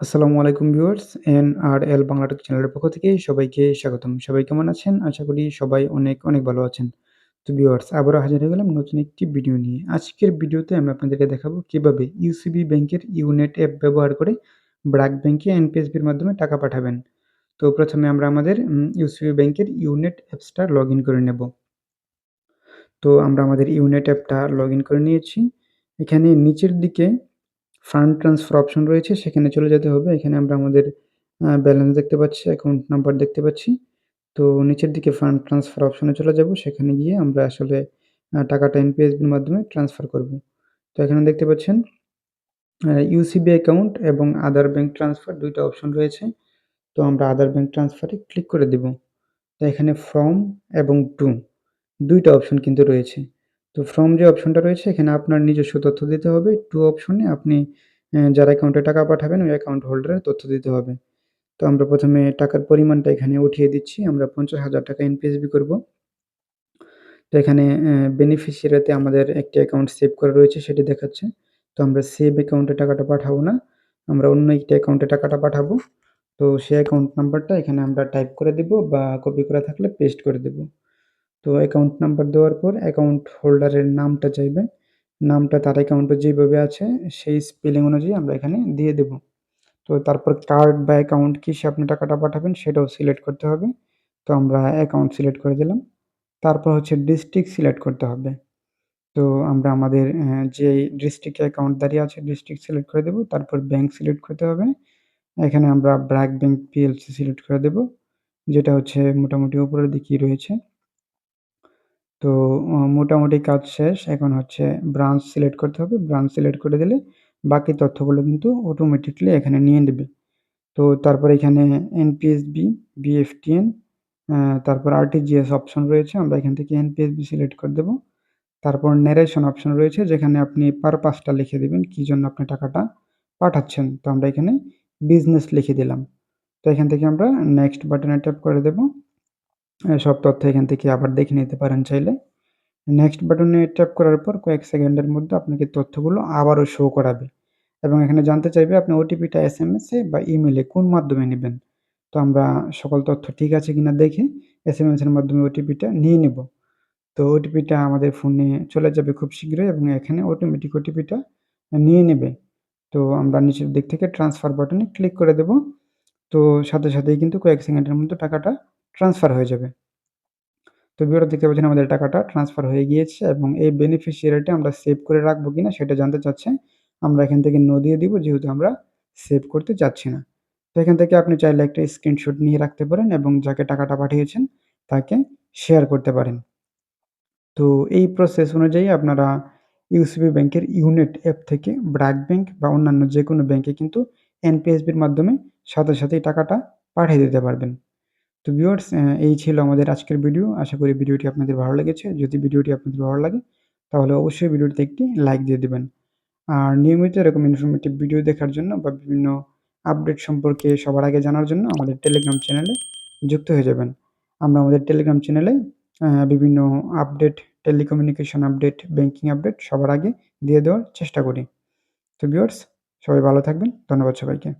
আসসালামু আলাইকুম viewers N R L Bangla tech চ্যানেলের পক্ষ থেকে সবাইকে স্বাগতম। সবাই কেমন আছেন? আশা করি সবাই অনেক অনেক ভালো আছেন। তো ভিউয়ার্স, আবারও হাজির হয়ে গেলাম নতুন একটি ভিডিও নিয়ে। আজকের ভিডিওতে আমি আপনাদেরকে দেখাবো কীভাবে ইউসিবি ব্যাংকের ইউনেট অ্যাপ ব্যবহার করে ব্র্যাক ব্যাংকে এনপিএসবির মাধ্যমে টাকা পাঠাবেন। তো প্রথমে আমরা আমাদের ইউসিবি ব্যাংকের ইউনেট অ্যাপসটা লগ করে নেব। তো আমরা আমাদের ইউনেট অ্যাপটা লগ করে নিয়েছি। এখানে নিচের দিকে ফান্ড ট্রান্সফার অপশন রয়েছে, সেখানে চলে যেতে হবে। এখানে আমরা আমাদের ব্যালেন্স দেখতে পাচ্ছি অ্যাকাউন্ট নাম্বার দেখতে পাচ্ছি। তো নিচের দিকে ফান্ড ট্রান্সফার অপশনে চলে যাব, সেখানে গিয়ে আমরা আসলে টাকাটা এনপিএসবির মাধ্যমে ট্রান্সফার করব। তো এখানে দেখতে পাচ্ছেন ইউসিবি অ্যাকাউন্ট এবং আদার ব্যাংক ট্রান্সফার দুইটা অপশন রয়েছে। তো আমরা আদার ব্যাংক ট্রান্সফারে ক্লিক করে দেব। তো এখানে ফ্রম এবং টু দুইটা অপশন কিন্তু রয়েছে। তো ফ্রম যে অপশনটা রয়েছে, এখানে আপনার নিজস্ব তথ্য দিতে হবে। টু অপশনে আপনি যার অ্যাকাউন্টে টাকা পাঠাবেন, ওই অ্যাকাউন্ট হোল্ডারের তথ্য দিতে হবে। তো আমরা প্রথমে টাকার পরিমাণটা এখানে উঠিয়ে দিচ্ছি। আমরা পঞ্চাশ হাজার টাকা এনপিএসবি করব। তো এখানে বেনিফিশিয়ারিতে আমাদের একটি অ্যাকাউন্ট সেভ করা রয়েছে, সেটি দেখাচ্ছে। তো আমরা সেভ অ্যাকাউন্টে টাকাটা পাঠাবো না। আমরা অন্য একটি অ্যাকাউন্টে টাকাটা পাঠাবো। তো সেই অ্যাকাউন্ট নাম্বারটা এখানে আমরা টাইপ করে দেব বা কপি করা থাকলে পেস্ট করে দেব। তো অ্যাকাউন্ট নাম্বার দেওয়ার পর অ্যাকাউন্ট হোল্ডারের নামটা চাইবে। নামটা তার অ্যাকাউন্টে যেভাবে আছে, সেই স্পেলিং অনুযায়ী আমরা এখানে দিয়ে দেব। তো তারপর কার্ড বা অ্যাকাউন্ট কিসে আপনি টাকাটা পাঠাবেন সেটাও সিলেক্ট করতে হবে। তো আমরা অ্যাকাউন্ট সিলেক্ট করে দিলাম। তারপর হচ্ছে ডিস্ট্রিক্ট সিলেক্ট করতে হবে। তো আমরা আমাদের যে ডিস্ট্রিক্টে অ্যাকাউন্ট দাঁড়িয়ে আছে ডিস্ট্রিক্ট সিলেক্ট করে দেব। তারপর ব্যাংক সিলেক্ট করতে হবে। এখানে আমরা ব্র্যাক ব্যাংক পিএলসি সিলেক্ট করে দেব। যেটা হচ্ছে মোটামুটি উপরের দিকেই রয়েছে। তো মোটামুটি কাজ শেষ। এখন হচ্ছে ব্রাঞ্চ সিলেক্ট করতে হবে। ব্রাঞ্চ সিলেক্ট করে দিলে বাকি তথ্যগুলো কিন্তু অটোমেটিকলি এখানে নিয়ে নেবে। তো, তারপর এখানে এনপিএসবি বিএফটিএন তারপর আরটিজিএস অপশন রয়েছে। আমরা এখান থেকে এনপিএসবি সিলেক্ট করে দেব। তারপর ন্যারেশন অপশন রয়েছে, যেখানে আপনি পারপাসটা লিখে দেবেন, কী জন্য আপনি টাকাটা পাঠাচ্ছেন। তো আমরা এখানে বিজনেস লিখে দিলাম। তো এখান থেকে আমরা নেক্সট বাটনে ট্যাপ করে দেব। সব তথ্য এখান থেকে আবার দেখে নিতে পারেন চাইলে। নেক্সট বাটনে ট্যাপ করার পর কয়েক সেকেন্ডের মধ্যে আপনাকে তথ্যগুলো আবারও শো করাবে। এবং এখানে জানতে চাইবে আপনি ওটিপিটা এস এম এসে বা ইমেলে কোন মাধ্যমে নেবেন। তো আমরা সকল তথ্য ঠিক আছে কিনা দেখে এস এম এসের মাধ্যমে ওটিপিটা নিয়ে নেব। তো ওটিপিটা আমাদের ফোনে চলে যাবে খুব শীঘ্রই এবং এখানে অটোমেটিক ওটিপিটা নিয়ে নেবে। তো আমরা নিচের দিক থেকে ট্রান্সফার বাটনে ক্লিক করে দেব। তো সাথে সাথেই কিন্তু কয়েক সেকেন্ডের মধ্যে টাকাটা ট্রান্সফার হয়ে যাবে। তো ভিডিওটা দেখতে পাচ্ছেন আমাদের টাকাটা ট্রান্সফার হয়ে গিয়েছে এবং এই বেনিফিশিয়ারিটা আমরা সেভ করে রাখব কিনা সেটা জানতে চাচ্ছে আমরা এখান থেকে নো দিয়ে দিব যেহেতু আমরা সেভ করতে চাচ্ছি না। তো এখান থেকে আপনি চাইলে একটা স্ক্রিনশট নিয়ে রাখতে পারেন এবং যাকে টাকাটা পাঠিয়েছেন তাকে শেয়ার করতে পারেন। তো এই প্রসেস অনুযায়ী আপনারা ইউসিবি ব্যাংকের ইউনিট অ্যাপ থেকে ব্র্যাক ব্যাংক বা অন্যান্য যে কোনো ব্যাংকে কিন্তু এনপিএসবির মাধ্যমে সাথে সাথেই টাকাটা পাঠিয়ে দিতে পারবেন। তো ভিউয়ার্স এই ছিল আমাদের আজকের ভিডিও আশা করি ভিডিওটি আপনাদের ভালো লেগেছে। যদি ভিডিওটি আপনাদের ভালো লাগে, তাহলে অবশ্যই ভিডিওটিতে একটি লাইক দিয়ে দেবেন। আর নিয়মিত এরকম ইনফরমেটিভ ভিডিও দেখার জন্য বা বিভিন্ন আপডেট সম্পর্কে সবার আগে জানার জন্য আমাদের টেলিগ্রাম চ্যানেলে যুক্ত হয়ে যাবেন। আমরা আমাদের টেলিগ্রাম চ্যানেলে বিভিন্ন update telecommunication update banking update সবার আগে দিয়ে দেওয়ার চেষ্টা করি। তো ভিউয়ার্স সবাই ভালো থাকবেন। ধন্যবাদ সবাইকে।